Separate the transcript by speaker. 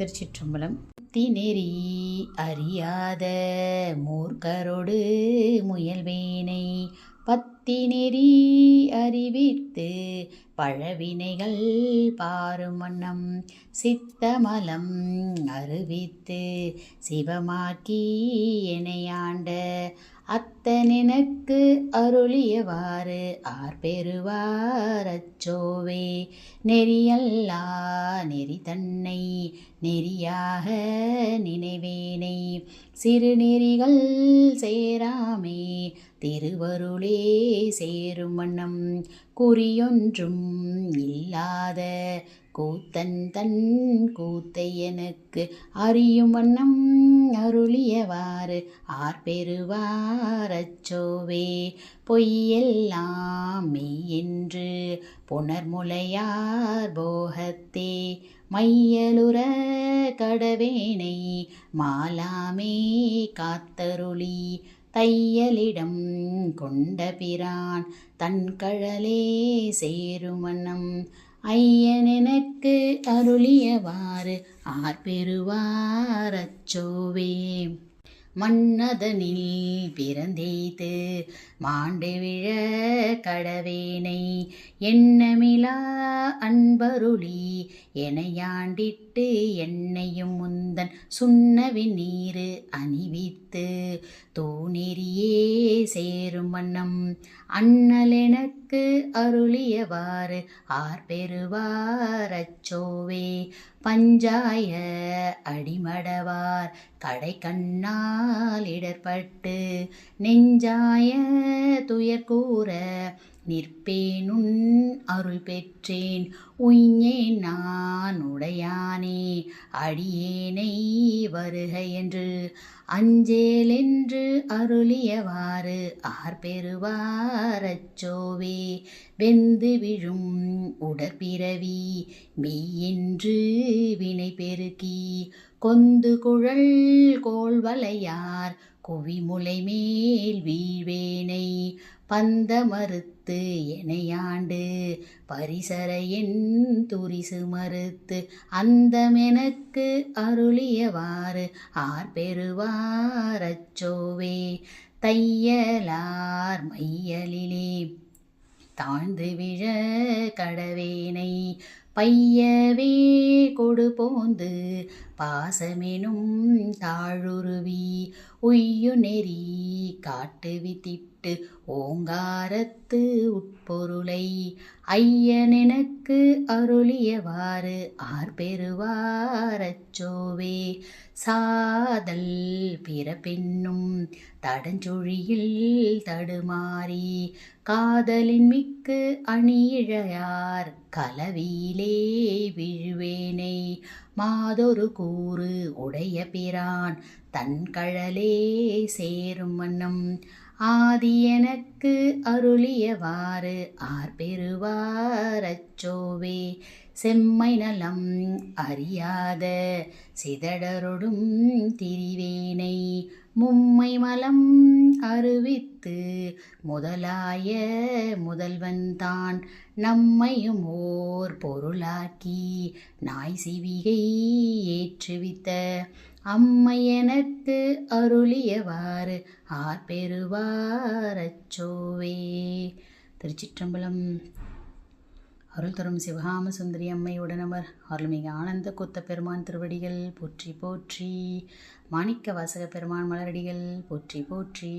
Speaker 1: திருச்சிற்றம்பலம். திநெறி அறியாத மூர்க்கரோடு முயல்வேனை பத்தி நெறி அறிவித்து பழவினைகள் பாரும் வண்ணம் சித்தமலம் அறிவித்து சிவமாக்கி எனையாண்ட அத்தனெனக்கு அருளியவாறு ஆர்பெறுவார் அச்சோவே. நெறியல்லா நெறி தன்னை நெறியாக நினைவேனை. சிறுநெறிகள் சேராமே திருவருளே சேரும் வண்ணம். குறியொன்றும் இல்லாத கூத்தன் தன் கூத்தை எனக்கு அறியும் வண்ணம். அருளியவாறு ஆர்பெறுவார் அச்சோவே பொய்யெல்லாம் மெய்யென்று புனர்முலையார் போகத்தே. மையலுற கடவேனை மாலாமே காத்தருளி தையலிடம் கொண்ட பிரான் தன் கழலே சேருமணம் ஐயன் எனக்கு அருளியவாறு ஆர்பெறுவார் அச்சோவே. மன்னதனில் பிறந்தெய்து மாண்டு விழ கடவேனை எண்ணமிலா அன்பருளி எனையாண்டிட்டு என்னையும் முந்தன் சுண்ணவின் நீரு அணிவித்து தூணெறியே சேரும் வண்ணம் அண்ணல் எனக்கு அருளியவாறு ஆர்பெறுவார் அச்சோவே பஞ்சாய அடிமடவார் கடை கண்ணா இடர்பட்டு நெஞ்சாய துயர் கூற நிற்பேனுன் அருள் பெற்றேன். உய்ஞேன் நான் உடையானே அடியேனை வருக என்று. அஞ்சேலென்று அருளியவாறு ஆர்பெறுவாரச்சோவே வெந்து விழும் உடற்பிறவி மெய்யென்று வினை பெருக்கி கொந்து குழல் கோள்வளையார் குவிமுலை மேல் வீழ்வேனை பந்த மறுத்து எனையாண்டு பரிசரையின் துரிசு மறுத்து அந்தமெனக்கு அருளியவாறு ஆர்பெறுவார் அச்சோவே தையலார் மையலிலே தாழ்ந்து விழ கடவேனை பையவே கொடு போந்து பாசமெனும் தாழுருவி உய்யு நெறி காட்டு விதிட்டு ஓங்காரத்து உட்பொருளை. ஐயனெனக்கு அருளியவாறு ஆர்பெருவாரச்சோவே சாதல் பிறப்பென்னும் தடஞ்சொழியில் தடுமாறி. காதலின் மிக்கு அணியிழையார் கலவியிலே விழ மாதொரு கூறு உடைய பிரான் தன் கழலே சேரும் வண்ணம். ஆதி எனக்கு அருளியவாறு ஆர் பெறுவாரச்சோவே செம்மை நலம் அறியாத சிதடரொடும் திரிவேனை மும்மை மலம் அறிவித்து முதலாய முதல்வன்தான் நம்மையும் ஓர் பொருளாக்கி நாய் சிவிகை ஏற்றுவித்த அம்மை எனக்கு அருளியவாறு ஆர் பெறுவாரச்சோவே திருச்சிற்றம்பலம் அருள் தரும் சிவகாம சுந்தரி அம்மை உடனவர் அருள்மிகு ஆனந்த கொத்த பெருமான் திருவடிகள் போற்றி போற்றி. மாணிக்க வாசக பெருமான் மலரடிகள் போற்றி போற்றி.